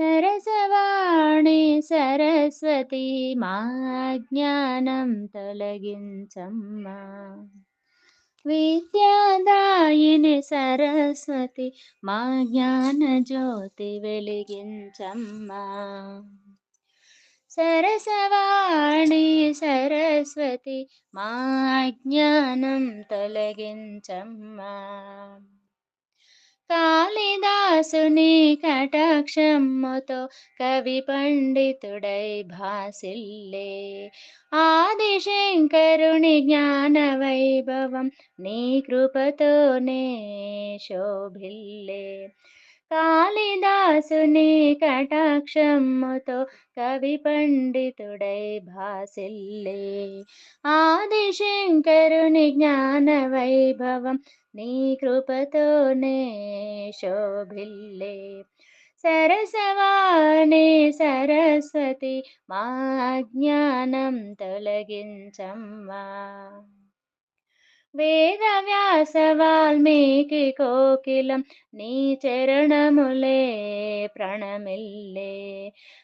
సరసవాణి సరస్వతి మా జ్ఞానం తొలగించమ్మా. విద్యాదాయిని సరస్వతి మా జ్ఞాన జ్యోతి వెలిగించమ్మా. సరసవాణి సరస్వతి మా జ్ఞానం తొలగించమ్మా. కాళిదాసుని కటాక్షముతో కవి పండితుడై భాసిల్లే. ఆదిశంకరుని జ్ఞాన వైభవం నీ కృపతోనే శోభిల్లే. కాళిదాసుని కటాక్షముతో కవి పండితుడై భాసిల్లే. ఆదిశంకరుని జ్ఞాన వైభవం నీ కృపతోనే శోభిల్లే. సరసవాణి సరస్వతి మా జ్ఞానం తొలగించమ్మా. వేద వ్యాస వాల్మీకి కోకిలం నీ చరణములే ప్రణమిల్లే.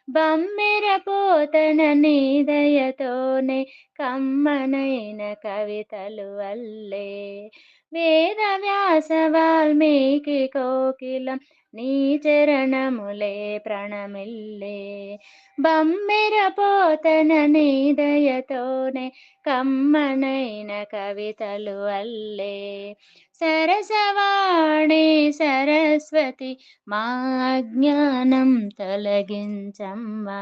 బమ్మెర పోతన నీ దయతోనే కమ్మనైన కవితలు అల్లే. వేద వ్యాస వాల్మీకి కోకిలం నీ చరణములే ప్రణమిల్లే. బమ్మెర పోతన నీ దయతోనే కమ్మనైన కవితలు అల్లే. సరసవాణి సరస్వతి మా జ్ఞానం తొలగించమ్మా.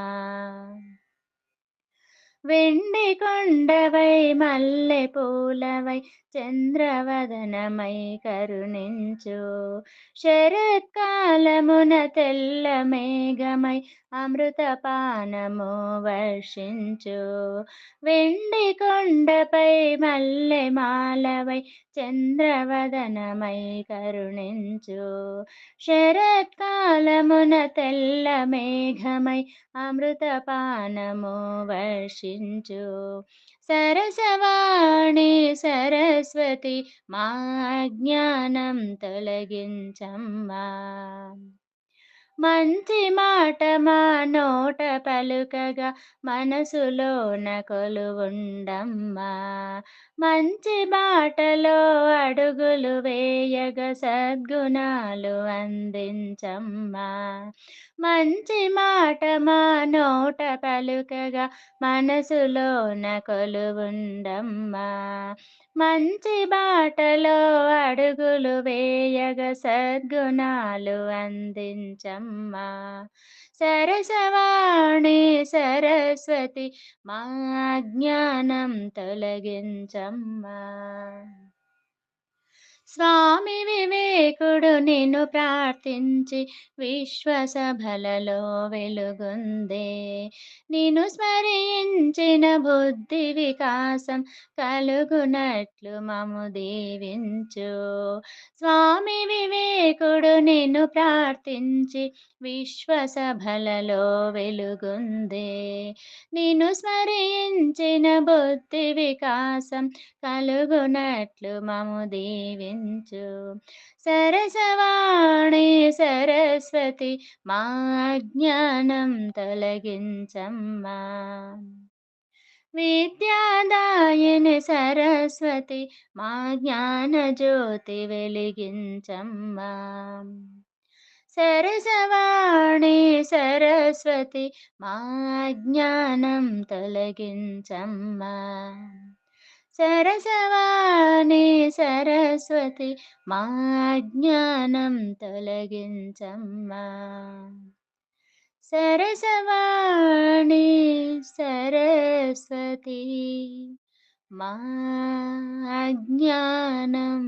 వెండి కొండవై మల్లె పూలవై చంద్రవదనమై కరుణించు. శరత్కా కాలమున తెల్ల మేఘమై అమృతపానము వర్షించు. వెండి కొండపై మల్లె మాలవై చంద్రవదనమై కరుణించు. శరత్కాలమున తెల్ల మేఘమై అమృతపానము వర్షించు. సరసవాణి సరస్వతి మా జ్ఞానం తొలగించమ్మా. మంచి మాట మా నోట పలుకగా మనసులోన కొలువుండమ్మా. మంచి బాటలో అడుగులు వేయగా సద్గుణాలు అందించమ్మా. మంచి మాట మా నోట పలుకగా మనసులోన కొలువుండమ్మా మంచి బాటలో అడుగులు వేయగ సద్గుణాలు అందించమ్మా. సరసవాణి సరస్వతి మా జ్ఞానం తొలగించమ్మా. స్వామి వివేకుడు నిన్ను ప్రార్థించి విశ్వసభలలో వెలుగుందే. నిన్ను స్మరించిన బుద్ధి వికాసం కలుగునట్లు మము దీవించు. స్వామి వివేకుడు నిన్ను ప్రార్థించి విశ్వసభలలో వెలుగుందే. నిన్ను స్మరించిన బుద్ధి వికాసం కలుగునట్లు మము దీవించు. సరసవాణి సరస్వతి మా జ్ఞానం తొలగించమ్మా. విద్యాదాయని సరస్వతి మా జ్ఞాన జ్యోతి వెలిగించమ్మా. సరసవాణి సరస్వతి మా జ్ఞానం తొలగించమ్మా. సరసవాణి సరస్వతి మా జ్ఞానం తొలగించమ్మా. సరసవాణి సరస్వతి మా జ్ఞానం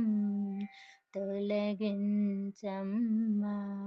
తొలగించమ్మా.